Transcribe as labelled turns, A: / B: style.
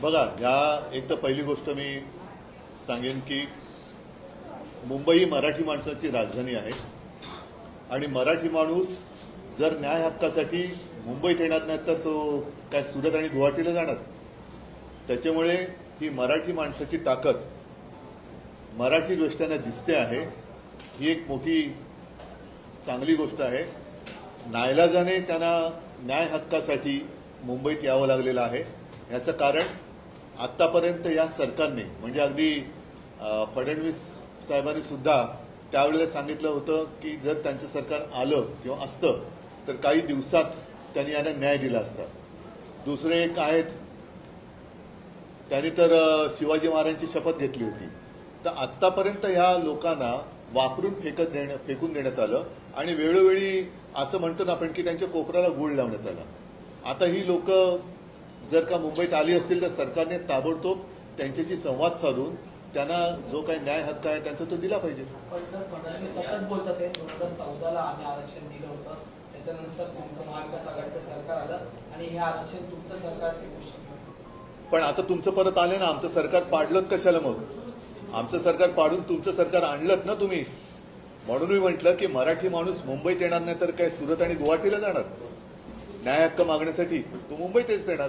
A: बघा ह्या एक तर पहिली गोष्ट मी सांगेन की मुंबई ही मराठी माणसाची राजधानी आहे. आणि मराठी माणूस जर न्याय हक्कासाठी मुंबईत येणार नाही तर तो काय सुरत आणि गुवाहाटीला जाणार? त्याच्यामुळे ही मराठी माणसाची ताकद मराठी दृष्ट्यांना दिसते आहे. ही एक मोठी चांगली गोष्ट आहे. नायलाजाने त्यांना न्याय हक्कासाठी मुंबईत यावं लागलेलं आहे. याचं कारण आतापर्यंत या सरकारने म्हणजे अगदी फडणवीस साहेबांनी सुद्धा त्यावेळेला सांगितलं होतं की जर त्यांचं सरकार आलं किंवा असतं तर काही दिवसात त्यांनी यांना न्याय दिला असता. दुसरे एक आहेत त्यांनी तर शिवाजी महाराजांची शपथ घेतली होती. तर आत्तापर्यंत ह्या लोकांना वापरून फेकत देणं फेकून देण्यात आलं आणि वेळोवेळी असं म्हणतो ना आपण की त्यांच्या कोपऱ्याला गुळ लावण्यात आला. आता ही लोक जर का मुंबईत आली असतील तर सरकारने ताबडतोब त्यांच्याशी संवाद साधून त्यांना जो काही न्याय हक्क आहे त्यांचा तो दिला पाहिजे.
B: पण सर फडणवीस सतत बोलतात दोन हजार चौदाला आम्ही आरक्षण दिलं होतं. त्याच्यानंतर तुमचं महाविकास आघाडीचं सरकार आलं आणि हे आरक्षण तुमचं सरकार टिकू शकलं.
A: पण आता तुमचं परत आले ना आमचं सरकार पाडलं कशाला मग? आमचं सरकार पाडून तुमचं सरकार आणलं ना तुम्ही? म्हणून मी म्हटलं की मराठी माणूस मुंबईत येणार नाही तर काय सुरत आणि गुवाहाटीला जाणार? न्याय हक्क मागण्यासाठी तो मुंबईतच येणार.